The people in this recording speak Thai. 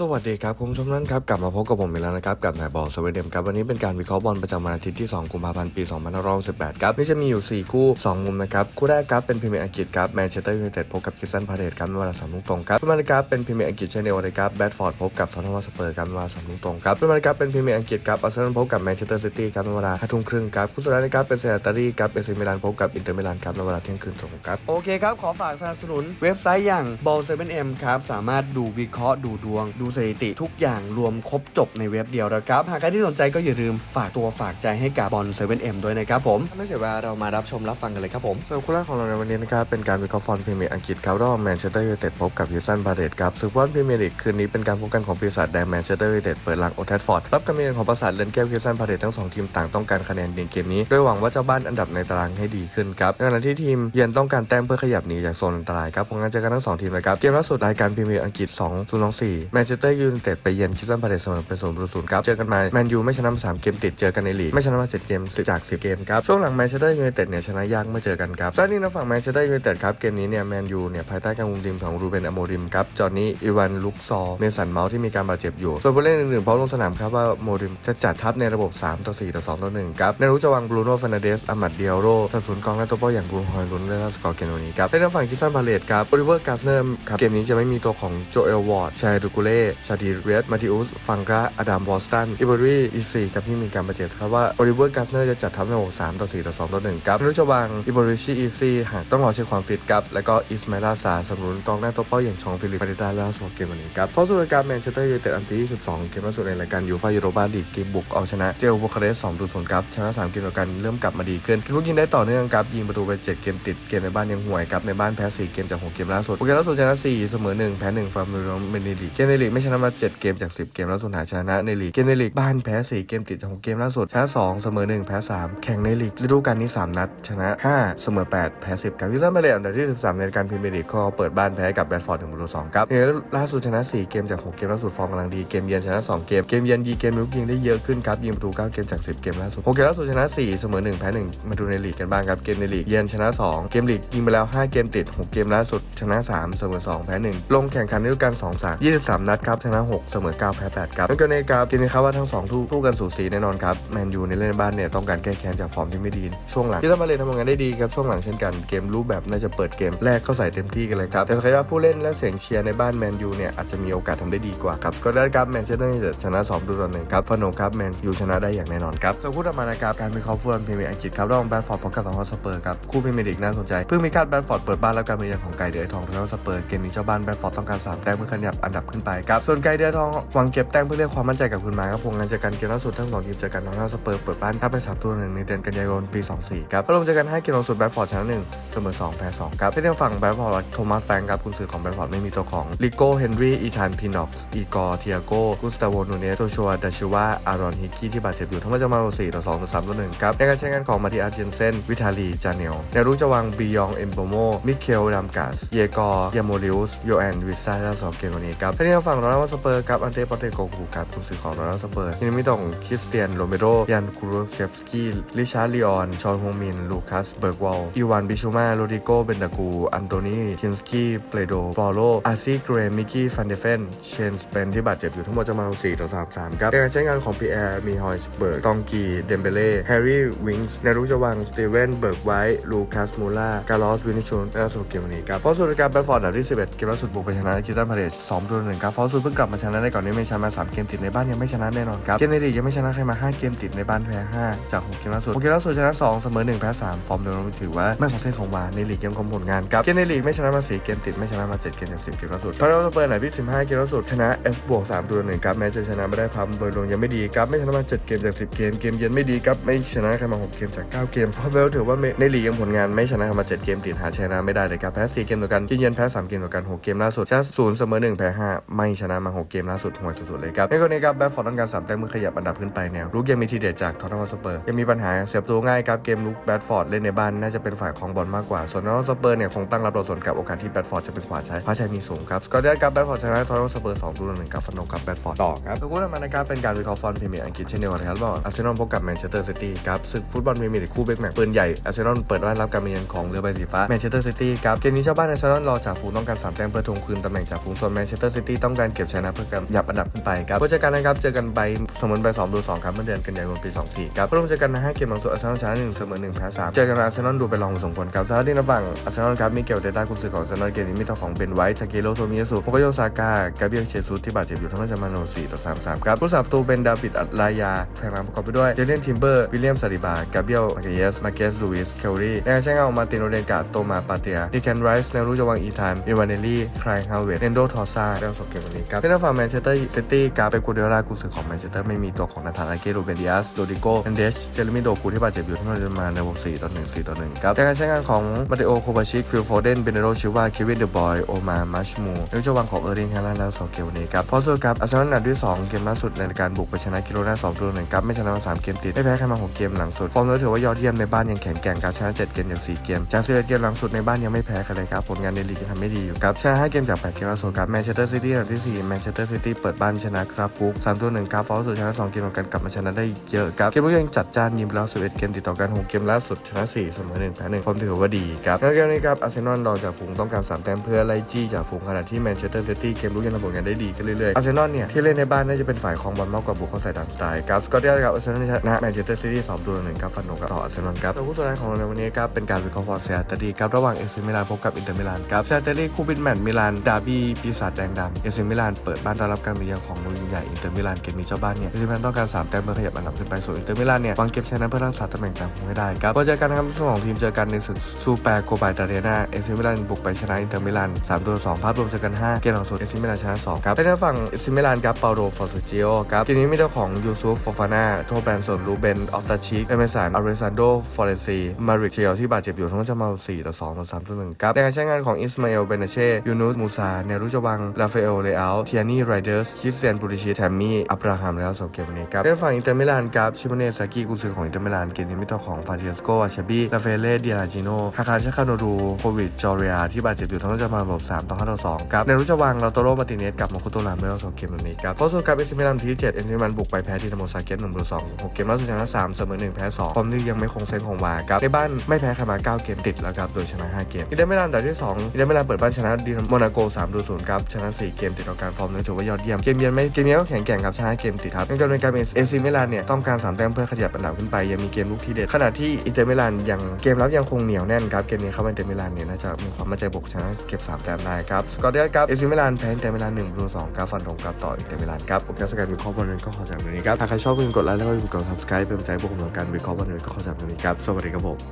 สวัสดีครับคุณผู้ชมนั้นครับกลับมาพบกับผมอีกแล้วนะครับกับนายบอลสวีเดมครับวันนี้เป็นการวิเคราะห์บอลประจำวันอาทิตย์ที่ 2 กุมภาพันธ์ปี 2518 ครับนี่จะมีอยู่ 4 คู่ 2 มุมนะครับคู่แรกครับเป็นพรีเมียร์อังกฤษครับแมนเชสเตอร์ยูไนเต็ดพบกับคริสตันพาเลตครับในเวลาสามทุ่มตรงครับคู่มาครับเป็นพรีเมียร์อังกฤษเช่นเดียวกันครับแบดฟอร์ดพบกับทอตแนมสเปอร์ครับในเวลาสามทุ่มตรงครับคู่มาครับเป็นพรีเมียร์อังกฤษครับอาร์เซนอลพบกับแมนเชสเตอร์ซิตี้ครับในเวลาห้าทุ่มครึ่งครับคู่สุดท้ายนะครับเป็นเซอร์ตารีครับเอซิมิลานพบกับอินเตอร์มิลานครับในเวลาเที่ยงคืนตรงครับโอเคครับขอฝากสนับสนุนเว็บไซต์อย่าง Ball 7M ครับสามารถดูวิเคราะห์ดูดวงดูสถิติทุกอย่างรวมครบจบในเว็บเดียวนะครับ หากใครที่สนใจก็อย่าลืมฝากตัวฝากใจให้กับบอล 7M ด้วยนะครับผมไม่เสียเวลาเรามารับชมรับฟังกันเลยครับผมสำหรับคู่แรกของเราในวันนี้นะครับเป็นการวิเคราะห์ฟอร์มพรีเมียร์อังกฤษครับระหว่างแมนเชสเตอร์ยูไนเต็ดพบกับฮิวสตันพาเลตครับศึกฟุตบอลพรีเมียร์ลีกคืนนี้เป็นการพบกันของปีศาจแดงแมนเชสเตอร์ยูไนเต็ดเปิดหลังโอลด์แทฟฟอร์ดรับการเยือนของประสาทเลนแก้วฮิวสตันพาเลตทั้งสองทีมต่างต้องการคะแนนในเกมนี้โดยหวังว่าเจ้าบ้านอันดับในตารางให้ดีขึ้นครับในขณะที่ทีมเยือนต้องการแต้มเพื่อขยับหนีจากโซนอันตรายครับผลงานเจอกันทั้งสองทีมนะครับเกมล่าสุดรายการพรีเมียร์อังกฤษ2 0 2 4แมนเชสเตอร์ยูไนเต็ดไปเยือนคิสตันพาเลตเสมอเป็น0 0ครับ เจอกันมาแมนยูไม่ชนะมา3เกมติดเจอกันในลีก ไม่ชนะมา7เกมจาก10เกมครับ ช่วงหลังแมนเชสเตอร์ยูไนเต็ดเนี่ยชนะยากเมื่อเจอกันครับด้านนี้นะฝั่งแมนเชสเตอร์ยูไนเต็ดครับเกมนี้เนี่ยแมนยูเนี่ยภายใต้การคุมทีมของรูเบนอโมริมครับจอห์นนี่อีวานลุกซอเมสันเมาส์ที่มีการบาดเจ็บอยู่ส่วนผู้เล่นอื่นๆพร้อมลงสนามครับว่าโมริมจะจัดทัพในระบบ 3 ต่อ 4 ต่อ 2 ต่อ 1 ครับในรู้จะวางบรูโน่ฟานาเดสอามัดเดียโรสับสนกองและตัวเป้าอย่างบรูฮอยลุ้นได้รับสกอร์เกมวันนี้ครับในทางฝั่งคิสซันพาเลตครับโอลิเวอร์กาสเนอร์ครับเกมนี้จะไม่มีตัวของโจเอลวอร์ดชายดูกูเล่ชาดีเรสมาติอุส ฟังกาอดัมบอสตัน อิบรีอีซีกับที่มีการบาดเจ็บครับว่าโอลิเวอร์กาสเนอร์จะจัดทัพในระบบ3ต่อ4ต่อ2ต่อ1ครับนรู้จะวางอิบริชิอีซีหากต้องรอเช็คความฟิตครับ แล้วก็อิสมาลาซาสำนุนกองหน้าตัวเป้าอย่างชองฟิลิปปาริตาและสกอร์เกมวันนี้ครับฟอร์สูรายการแมนเชสเตอร์ยูไนเต็ดอันที่22 เกมล่าสุดในรายการยูฟ่ายูโรปาลีกทีมบุกเอาชนะเจลบูคาเรส2 0ครับชนะ3เกมต่อกันเริ่มกลับมาดีขึ้นทีมลูกยิงได้ต่อเนื่องครับยิงประตูไป7เกมติดเกมในบ้านยังห่วยครับในบ้านแพ้4เกมจาก6เกมล่าสุดโอเคล่าสุดชนะ4เสมอ1แพ้1ฟาร์มโรเมนิลีเกมในลีกไม่ชนะมา 7 เกมจาก 10 เกมแล่าสุดหาชนะในลีกเกมในลีกบ้านแพ้ 4 เกมติดจาก6เกมล่าสุดชนะ2เสมอ 1 แพ้ 3 แข่งในลีกฤดูกาลนี้ 3 นัด ชนะ 5 เสมอ 8 แพ้ 10ครับที่ซันมาเลอันดับที่ 13 ในการพรีเมียร์ลีกก็เปิดบ้านแพ้กับแบดฟอร์ดถึงประตู2ครับเนี่ยล่าสุดชนะ 4 เกมจาก 6 เกมล่าสุดฟอร์มกำลังดีเกมเยือนชนะ 2 เกมเกมเยือนยีเกมลุกยิงได้เยอะขึ้นครับยิงประตู9เกมจาก 10 เกมล่าสุด6เกมล่าสุดชนะ 4 เสมอ 1 แพ้ 1 มาดูในลีกกันบ้างครับเกมในลีกเยือนชนะ 2 เกมลีกยิงไปแล้ว 5 เกมติด 6 เกมล่าสุดชนะ 3 เสมอ 2 แพ้ 1 ลงแข่งขันฤดูกาล2 3 23 นัดครับชนะ 6 เสมอ 9 แพ้ 8 ครับนั่นก็ในครับเกมนี้ครับว่าทั้ง2ทู่ทู่กันสูสีแน่นอนครับแมนยูในเล่นบ้านเนี่ยต้องการแก้แค้นจากฟอร์มที่ไม่ดี ช่วงหลังที่ทำมาเลยทำงานได้ดีครับช่วงหลังเช่นกันเกมรูปแบบน่าจะเปิดเกมแรกเข้าใส่เต็มที่กันเลยครับแต่ศักยภาพผู้เล่นและเสียงเชียร์ในบ้านแมนยูเนี่ยอาจจะมีโอกาสทำได้ดีกว่าครับก็ได้ครับแมนเชสเตอร์ยูไนเต็ดชนะ2ดูต่อหนึ่งครับฟานโนครับแมนยูชนะได้อย่างแน่นอนครับส่วนคู่ต่อมานะครับการวิเคราะห์ฟุตบอลพรีเมียร์อังกฤษครับระหว่างแบรนฟอร์ดพบกับทองฮอสเปอร์ครับคู่พรีเมียร์ลีกน่าสนใจเพิ่งมีคาดแบรนฟอร์ดเปิดบ้านแล้วการมาเยือนของไก่เดือยทองทางฮอสเปอร์เกมนี้เจ้าบ้านแบรนฟอร์ดต้องการสามแต้มเพื่อขยับอันดับขึ้นไปครับับ ส่วนไก่เดือยทองหวังเก็บแต้มเพื่อเรียกความมั่นใจกับคืนมาครับผลงานจากการเกมล่าสุดทั้งสองทีมจอกันทางสเปอร์เปิดบ้านถ้าไปสามตัวหนึ่งในเดือนกันยายนปี 24 ครับลงเจอกัน5เกมล่าสุดแบรฟอร์ดชนะ1เสมอ2แพ้2ครับที่ทางฝั่งแบรฟอร์ดโทมัสแฟงครับคุณสื่อของแบรฟอร์ดไม่มีตัวของลิโก้เฮนรี่อีธานพีน็อกซ์อีกอร์เทียโก้กุสตาโวนูเนสโจชัวดาชิวาอารอนฮิกกี้ที่บาดเจ็บอยู่ทั้งหมดจะมา4ต่อ2ต่อ3ต่อ1ครับในการใช้งานของมาติอาร์เจนเซนวิทาลีจาเนลในรุ่จะวางบียองเอมโบโมมิเคลดัมกัสเยกอร์ยาโมลิอุสโยแอนวิซ่าและสองเกมวันนี้ครับที่ทางฝั่งรอนัลสเปอร์กับอันเตปอเตโกกูครับคุณสื่อของรอนัลสเปอร์ที่มีต้องคริสเตียนโรเมโรยันคูรูเชฟสกี้ลิชาร์ลีออน ชอนฮงมิน ลูคัส เบิร์กวอลอีวานบิชูมาโรดิโกเบนดากู อันโตนีคินสกี้เปโดปอโลอาซีเกรมมิกกี้ฟันเดเฟน เชนสเปนที่บาดเจ็บอยู่ทั้งหมดจะมา4ต่อ3 3ครับในการใช้งานของพีแอร์มีฮอยส์เบิร์กตองกีเดมเบเล่แฮร์รี่วิงส์ในรุ่จวางสตีเวนเบิร์กไวท์ลูคัสมูล่าการลอสวินิชูนและสุดเกมวันนี้ครับฟอร์สูดการแบดฟอร์ดอันดับที่11เกมล่าสุดบุกไปชนะคิตันพาเลส2ตัวหนึ่งครับฟอร์สูดเพิ่งกลับมาชนะได้ก่อนนี้ไม่ชนะมา 3 เกมติดในบ้านยังไม่ชนะแน่นอนครับ เกมในลีกยังไม่ชนะใครมา 5 เกมติดในบ้านแพ้5จาก 6 เกมล่าสุด6เกมล่าสุดชนะ 2 เสมอ 1 แพ้ 3 ฟอร์มโดยรวมถือว่าไม่ของเส้นของวาในลีกยังคงผลงานครับ เกมในลีกไม่ชนะมา 4 เกมติดไม่ชนะมา 7 เกมจาก10 เกมล่าสุดทอร์เรลสเปอร์อันที่ 15 เกมล่าสุดชนะ F บวก3ตัวหนึ่งครับแม้จะชนะไม่ได้พัมโดยรวมยังไม่ดีครับไม่ชนะมา 7 เกมจาก 10 เกมเกมเยือนไม่ดีครับไม่ชนะใครมา 6 เกมจาก 9 เกมฟอร์เวลถือว่าในลีกยังผลงานไม่ชนะใครมา 7 เกมติดหาชนะไม่ได้เลยครับแพ้4เกมต่อกันที่เยือนแพ้3เกมต่อกัน6เกมล่าสุดชนะ0เสมอ1แพ้5ไม่ชนะมา 6 เกมล่าสุดห่วยสุดๆเลยครับในกรณีครับแบดฟอร์ดต้องการ3แต้มเมื่อขยับอันดับขึ้นไปแนวลุกยังมีทีเด็ดจากทอตแนมสเปอร์ยังมีปัญหาเสียประตูง่ายครับเกมลุกแบดฟอร์ดเล่นในบ้านน่าจะเป็นฝ่ายของบอลมากกว่าส่วนทอตแนมสเปอร์เนี่ยคงตั้งรับรอส่วนกับโอกาสที่แบดฟอร์ดจะเป็นขวาใช้พระชัยมีสูงครับสกอร์เดียกับแบดฟอร์ดชนะทอตแนมสเปอร์2ดูหนึ่งกับฟันโนกับแบดฟอร์ดต่อครับทุกคนมานะครับเป็นการวิเคราะห์ฟอร์พรีเมียร์อังกฤษเช่นเดียวกันครับว่าอาร์เซนอลพบกับแมนเชสเตอร์ซิตี้ครับศึกฟุตบอลพรีเมียร์ลีกคู่เบกแมกปืนใหญ่อาร์เซนอลเปิดบ้านรับการมาเยือนของเรือใบสีฟ้าแมนเชสเตอร์ซิตี้ครับเกมนี้ชาวบ้านอาร์เซนอลรอจ่าฝูงต้องการสามแต้มเพื่อทวงคืนตำแหน่งจ่าฝูงส่วนแมนเชสเตอร์ซิตี้ต้องการการเก็บชนะเพื่อการยับอันดับขึ้นไปครับก็เจอกันนะครับเจอกันไปเสมอไป2ดู2ครับเมื่อเดือนกันยายนปี 24ครับร่วมเจอกันใน5เกมหลังสุดอาร์เซนอลชนะ1เสมอ1แพ้3เจอกันอาร์เซนอลดูไปลองสมผลครับสำหรับที่นักฝั่งอาร์เซนอลครับมีเกลเตต้ากุนซือของอาร์เซนอลเกมนี้มีตัวของเบนไวท์ชาเกโรโทมิยาสุโมโกโยซากากาเบียเชซุสที่บาดเจ็บอยู่ทั้งหมดจะมาโน4ต่อ3 3ครับผู้สับตูเป็นดาวิดอัตลายาแข่งรำประกอบไปด้วยเดเลนทิมเบอร์วิลเลียมซาริบากาเบียลมาเกเยสมาเกสลูอิสเคลรีในการใช้งานของมาตินโนเดนกาโตมาปาเตียดิแคนไรส์แนวรุจวังอีธานอิวานเนลลี่คลายฮาวเวตเอนโดทอซ่าเรื่องสองเกมนี้ครับเป็นทางฝั่งแมนเชสเตอร์ซิตี้การเปกูเดล่ากุนซือของแมนเชสเตอร์ไม่มีตัวของนาธานอาเกโรเบนดิอัสโดดิโกแอนเดชเจเรมิโดกูที่บาดเจ็บอยู่ทั้งหมดจะมาในวง4ต่อ1 4ต่อ1ครับในการใช้งานของมาติโอโคบาชิกฟิลโฟเดนเบเนโรชิวาเควินเดอะบอยโอมามัชมูนรุจวังของเออร์ริงแฮาลันแล้วสองเกมนี้ครับฟอสเซอร์ครับอาร์เซนอลอัดที่สองเกมล่าสุดในการบุกไปชนะกิโลนา2ตัวหนึ่งครับไม่ชนะมา3เกมติดไม่แพ้ใครมา6เกมหลังสุดฟอร์มเลยถือว่ายอดเยี่ยมในบ้านยังแข็งแกร่งครับชนะ7เกมจาก4เกมจาก11เกมหลังสุดในบ้านยังไม่แพ้ใครเลยครับผลงานในลีกยังทำไม่ดีอยู่ครับชนะ5เกมจาก8เกมล่าสุดครับแมนเชสเตอร์ซิตี้อันดับที่4แมนเชสเตอร์ซิตี้เปิดบ้านชนะครับปุ๊ก3ตัว1ครับฟอร์สุดชนะ2เกมต่อกันกลับมาชนะได้เยอะครับเกมบุกยังจัดจ้านมีไปแล้ว11เกมติดต่อกัน6เกมล่าสุดชนะ4เสมอ1แพ้1ฟอร์มถือว่าดีครับในเกมนี้ครับอาร์เซนอลรองจากฝูงต้องการ3แต้มเพื่อไล่จี้จากฝูงขณะที่แมนเชสเตอร์ซิตี้เกมลุกยังทำผลงานได้ดีขึ้นเรื่อยๆอาร์เซนอลเนี่ยที่เล่นในบ้านน่าจะเป็นฝ่ายของบอลมากกว่าบุกเข้าใส่ตามสไตล์ครับสกอตเตียนกับอาร์เซนอลชนะแมนเชสเตอร์ซิตี้2ตัว1ครับฟันโนกับต่ออาร์เซนอลครับแล้วคู่สุดท้ายของเราในวันนี้ครับเป็นการวิเคราะห์ฟอร์เซียตดีครับระหว่างเอซิมิลานพบกับอินเตอร์มิลานครับเซียตดีคู่บินแมตช์มิลานดาร์บี้ปีศาจแดงดำเอซิมิลานเปิดบ้านต้อนรับการมาเยือนของมือใหญ่อินเตอร์มิลานเกมนี้เจ้าบ้านเนี่ยเอซิมิลานต้องการ3แต้มเพื่อขยับอันดับขึ้นไปส่วนอินเตอร์มิลานเนี่ยวังเก็บชนะเพื่อรักษาตำแหน่งจ่าฝูงให้ได้ครับพอเจอกันนะครับทั้งสองทีมเจอกันในศึกซูเปอร์โคบายตาเรียนาเอซิมิลานบุกไปชนะอินเตอร์มิลาน3ตัว2ภาพรวมเจอกัน 5 เกมหลังสุดเอซิมิลานชนะ2ครับในทางฝั่งเอซิมิลานครับเปาโรฟอร์ซจิโอครับเกมนี้มีตัวของยูซุฟฟอฟาน่าโทแบนส่วนลูเบนออฟตาชิกเอเมสันอาริซานโดฟอเรซีมาริกเชลที่บาดเจ็บอยู่ทั้งหมดจะมา4ต่อ2ต่อ3ต่อ1ครับในการใช้งานของอิสมาเอลเบเนเช่ยูนุสมูซาเนรุจวังลาเฟเอลเลอัลเทียนี่ไรเดอร์สคริสเตียนบูริชิแทมมี่อับราฮัมแล้วสองเกมวันนี้ครับในฝั่งอินเตอร์มิลานครับชิโมเนซากิกุนซือของอินเตอร์มิลานเกมนี้มีตัวของฟาเชสโกอาชบีลาเฟเล่เดียราจิโนฮาคาชาคาโนรูโควิดจอเรียที่บาดเจ็บอยู่ทั้งจะมาแบบ3ต่อ5ต่อ2ครับในรุ่นจวังลาโตโรมาติเนสกับมาคุโตรามแล้วสองเกมวันนี้ครับฟอสโซกับเอซิมิลานที่7เอซิมิลานบุกไปแพ้ที่นโมซาเกต1ต่อ2 6เกมล่าสุดชนะ3เสมอ1แพ้2ความที่ยังไม่คงเซนของวาครับในบ้านไม่แพ้ใครมา9เกมติดแล้วครับโดยชนะ5เกมอินเตอร์มิลานดับที่2อินเตอร์มิลานเปิดบ้านชนะดีโมนาโก3-0ครับชนะ4เกมติดต่อกันฟอร์มนั้นถือว่ายอดเยี่ยม เกมเยือนไม่เกมเยือนก็แข็งแกร่งครับชนะเกมติดครับในการเป็นการเป็นเอซิมิลานเนี่ยต้องการ3แต้มเพื่อขยับอันดับขึ้นไป ยังมีเกมลุกที่เด็ดขณะที่อินเตอร์มิลานยังเกมรับยังคงเหนียวแน่นครับเกมนี้เข้ามาอินเตอร์มิลานเนี่ยน่าจะมีความมั่นใจบุกชนะเก็บ3แต้มได้ครับสกอร์เดียครับเอซิมิลานแพ้อินเตอร์มิลาน1ดู2ครับฟันธงครับต่ออินเตอร์มิลานครับผมจะสกัดวิเคราะห์บอลนั้นก็ขอจากตรงนี้ครับหากใครชอบก็อย่าลืมกดไลค์แล้วก็อย่าลืมกด subscribe เป็นกำลังใจพวกผมการวิเคราะห์บอลนั้นก็ขอจากตรงนี้ครับสวัสดีครับผม